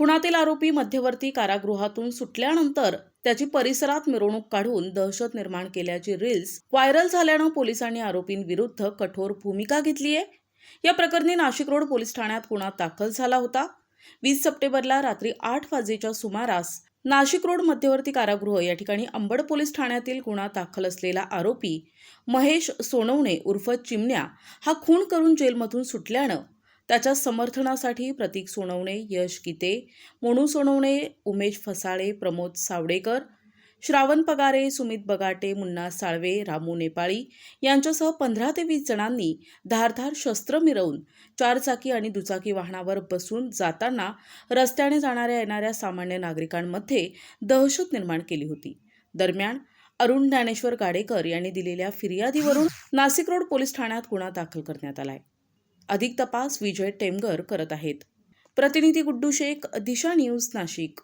खुणातील आरोपी मध्यवर्ती कारागृहातून सुटल्यानंतर त्याची परिसरात मिरवणूक काढून दहशत निर्माण केल्याची रील्स व्हायरल झाल्यानं पोलिसांनी आरोपींविरुद्ध कठोर भूमिका घेतली आहे. या प्रकरणी नाशिक रोड पोलीस ठाण्यात गुन्हा दाखल झाला होता. वीस सप्टेंबरला रात्री आठ वाजेच्या सुमारास नाशिक रोड मध्यवर्ती कारागृह या ठिकाणी अंबड पोलीस ठाण्यातील गुन्हा दाखल असलेला आरोपी महेश सोनवणे उर्फ चिमण्या हा खून करून जेलमधून सुटल्यानं त्याच्या समर्थनासाठी प्रतीक सोनवणे यश गीते मोनू सोनवणे उमेश फसाळे प्रमोद सावडेकर श्रावण पगारे सुमित बगाटे मुन्ना साळवे रामू नेपाळी यांच्यासह पंधरा ते वीस जणांनी धारधार शस्त्र मिरवून चारचाकी आणि दुचाकी वाहनावर बसून जाताना रस्त्याने जाणाऱ्या येणाऱ्या सामान्य नागरिकांमध्ये दहशत निर्माण केली होती. दरम्यान अरुण ज्ञानेश्वर गाडेकर यांनी दिलेल्या फिर्यादीवरून नाशिक रोड पोलीस ठाण्यात गुन्हा दाखल करण्यात आला आहे अधिक तपास विजय टेमगर करत आहेत. प्रतिनिधी गुड्डू शेख दिशा न्यूज नाशिक.